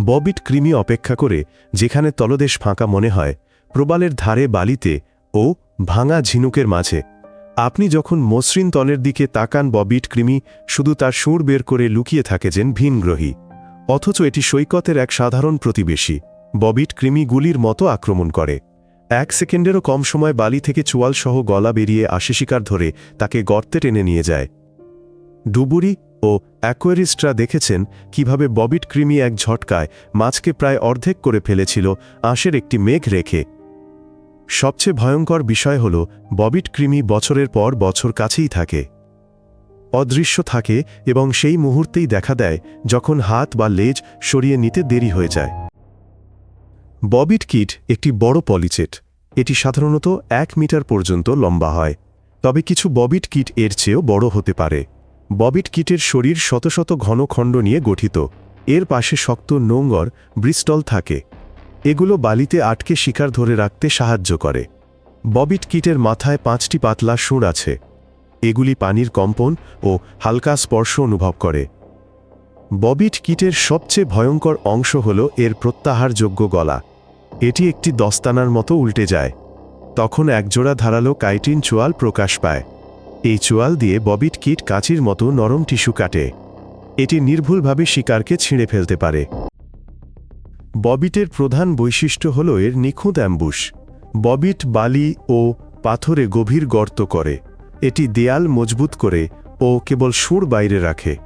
Bobit কৃমি অপেক্ষা করে যেখানে তলদেশ ফাঁকা মনে হয়, প্রবালের ধারে বালিতে ও ভাঙা ঝিনুকের মাঝে। আপনি যখন মসৃণ তলের দিকে তাকান, ববিট কৃমি শুধু তার সুর বের করে লুকিয়ে থাকে যেন ভিনগ্রহী। অথচ এটি সৈকতের এক সাধারণ প্রতিবেশী। ববিট কৃমি গুলির মতো আক্রমণ করে। এক সেকেন্ডেরও কম সময় বালি থেকে চোয়াল সহ গলা বেরিয়ে আসে শিকার ধরে তাকে গর্তে টেনে নিয়ে যায়। ডুবুরি ও অ্যাকোয়ারিস্টরা দেখেছেন কীভাবে ববিট ক্রিমি এক ঝটকায় মাছকে প্রায় অর্ধেক করে ফেলেছিল আঁশের একটি মেঘ রেখে। সবচেয়ে ভয়ঙ্কর বিষয় হল, ববিট ক্রিমি বছরের পর বছর কাছেই থাকে। অদৃশ্য থাকে এবং সেই মুহূর্তেই দেখা দেয় যখন হাত বা লেজ সরিয়ে নিতে দেরি হয়ে যায়। ববিট কিট একটি বড় পলিচেট। এটি সাধারণত এক মিটার পর্যন্ত লম্বা হয়। তবে কিছু ববিট কিট এর চেয়েও বড় হতে পারে। ববিট কিটের শরীর শত শত ঘন খণ্ড নিয়ে গঠিত। এর পাশে শক্ত নোঙ্গর, ব্রিস্টল থাকে। এগুলো বালিতে আটকে শিকার ধরে রাখতে সাহায্য করে। ববিট কিটের মাথায় পাঁচটি পাতলা সুর আছে। এগুলি পানির কম্পন ও হালকা স্পর্শ অনুভব করে। ববিট কিটের সবচেয়ে ভয়ঙ্কর অংশ হল এর প্রত্যাহারযোগ্য গলা। এটি একটি দস্তানার মতো উল্টে যায়। তখন একজোড়া ধারালো কাইটিন চোয়াল প্রকাশ পায়। এই চোয়াল দিয়ে ববিট কিট কাঁচির মতো নরম টিস্যু কাটে। এটি নির্ভুলভাবে শিকারকে ছিঁড়ে ফেলতে পারে। ববিটের প্রধান বৈশিষ্ট্য হল এর নিখুঁত অ্যাম্বুশ। ববিট, বালি ও পাথরে গভীর গর্ত করে। এটি দেয়াল মজবুত করে ও কেবল সুর বাইরে রাখে।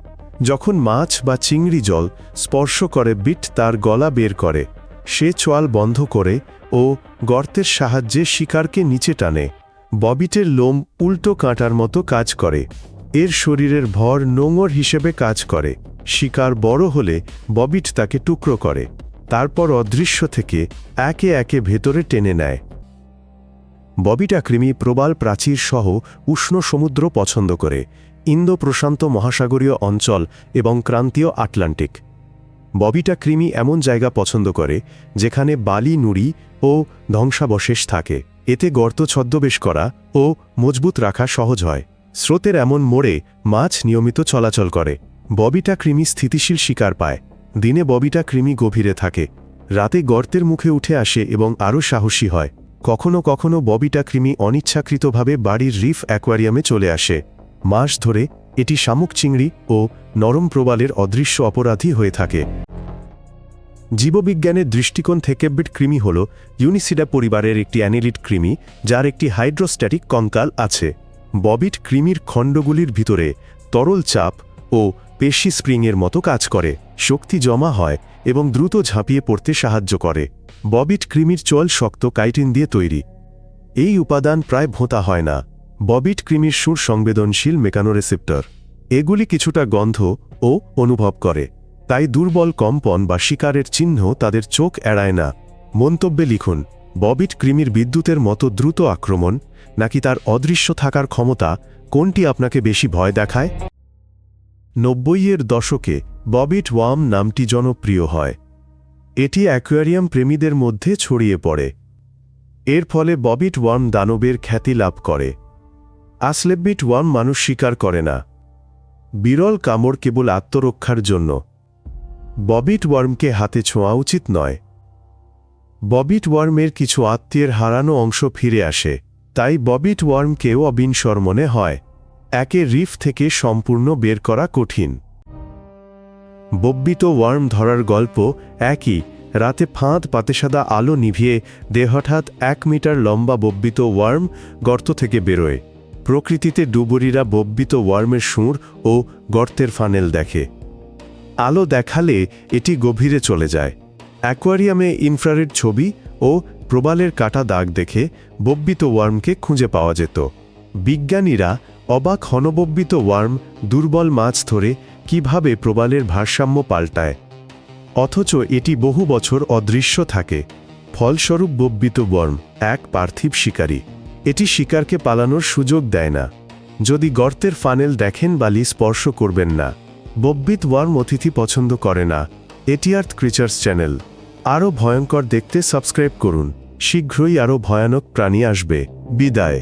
যখন মাছ বা চিংড়ি জল স্পর্শ করে, বিট তার গলা বের করে। সে চোয়াল বন্ধ করে ও গর্তের সাহায্যে শিকারকে নিচে টানে। ববিটের লোম উল্টো কাঁটার মতো কাজ করে। এর শরীরের ভর নোঙর হিসেবে কাজ করে। শিকার বড় হলে ববিট তাকে টুকরো করে। তারপর অদৃশ্য থেকে একে একে ভেতরে টেনে নেয়। ববিটা কৃমি প্রবাল প্রাচীর সহ উষ্ণ সমুদ্র পছন্দ করে। ইন্দো প্রশান্ত মহাসাগরীয় অঞ্চল এবং ক্রান্তীয় আটলান্টিক। ববিটা কৃমি এমন জায়গা পছন্দ করে, যেখানে বালি নুড়ি ও ধ্বংসাবশেষ থাকে। এতে গর্ত ছদ্মবেশ করা ও মজবুত রাখা সহজ হয়। স্রোতের এমন মোড়ে মাছ নিয়মিত চলাচল করে। ববিটা কৃমি স্থিতিশীল শিকার পায়। দিনে ববিটা কৃমি গভীরে থাকে। রাতে গর্তের মুখে উঠে আসে এবং আরও সাহসী হয়। কখনো কখনো ববিটা কৃমি অনিচ্ছাকৃতভাবে বাড়ির রিফ অ্যাকোয়ারিয়ামে চলে আসে। মাস ধরে এটি শামুক চিংড়ি ও নরম প্রবালের অদৃশ্য অপরাধী হয়ে থাকে। জীববিজ্ঞানের দৃষ্টিকোণ থেকে বিট কৃমি হল ইউনিসিডা পরিবারের একটি অ্যানিলিড কৃমি, যার একটি হাইড্রোস্ট্যাটিক কঙ্কাল আছে। ববিট কৃমির খণ্ডগুলির ভিতরে তরল চাপ ও পেশি স্প্রিংয়ের মতো কাজ করে, শক্তি জমা হয় এবং দ্রুত ঝাঁপিয়ে পড়তে সাহায্য করে। ববিট কৃমির চল শক্ত কাইটিন দিয়ে তৈরি। এই উপাদান প্রায় ভোঁতা হয় না। ববিট কৃমির সুর সংবেদনশীল মেকানোরেসেপ্টর। এগুলি কিছুটা গন্ধ ও অনুভব করে। তাই দুর্বল কম্পন বা শিকারের চিহ্ন তাদের চোখ এড়ায় না। মন্তব্যে লিখুন, ববিট কৃমির বিদ্যুতের মতো দ্রুত আক্রমণ নাকি তার অদৃশ্য থাকার ক্ষমতা কোনটি আপনাকে বেশি ভয় দেখায়? নব্বইয়ের দশকে ববিট ওয়াম নামটি জনপ্রিয় হয়। এটি অ্যাকোয়ারিয়াম প্রেমীদের মধ্যে ছড়িয়ে পড়ে। এর ফলে ববিট ওয়ার্ম দানবের খ্যাতি লাভ করে। আসলেবিট ওয়ার্ম মানুষ স্বীকার করে না। বিরল কামড় কেবল আত্মরক্ষার জন্য। ববিট ওয়ার্মকে হাতে ছোঁয়া উচিত নয়। ববিট ওয়ার্মের কিছু আত্মীয়ের হারানো অংশ ফিরে আসে, তাই ববিট ওয়ার্মকেও অবিনসর মনে হয়। একে রিফ থেকে সম্পূর্ণ বের করা কঠিন। বব্বিত ওয়ার্ম ধরার গল্প একই, রাতে ফাঁদ পাতেসাদা আলো নিভিয়ে দেহ হঠাৎ এক মিটার লম্বা বব্বিত ওয়ার্ম গর্ত থেকে বেরোয়। প্রকৃতিতে ডুবুরিরা বব্বিত ওয়ার্মের সুর ও গর্তের ফানেল দেখে। আলো দেখালে এটি গভীরে চলে যায়। অ্যাকোয়ারিয়ামে ইনফ্রারেড ছবি ও প্রবালের কাটা দাগ দেখে বব্বিত ওয়ার্মকে খুঁজে পাওয়া যেত। বিজ্ঞানীরা অবাক হনবব্বিত ওয়ার্ম দুর্বল মাছ ধরে কীভাবে প্রবালের ভারসাম্য পাল্টায়। অথচ এটি বহু বছর অদৃশ্য থাকে। ফলস্বরূপ বব্বিত ওয়ার্ম এক পার্থিব শিকারী। এটি শিকারকে পালানোর সুযোগ দেয় না। যদি গর্তের ফানেল দেখেন বালি স্পর্শ করবেন না। বব্বিত ওয়ার্ম অতিথি পছন্দ করে না এটিআর্থ ক্রিচার্স চ্যানেল। আরও ভয়ঙ্কর দেখতে সাবস্ক্রাইব করুন, শীঘ্রই আরও ভয়ানক প্রাণী আসবে। বিদায়।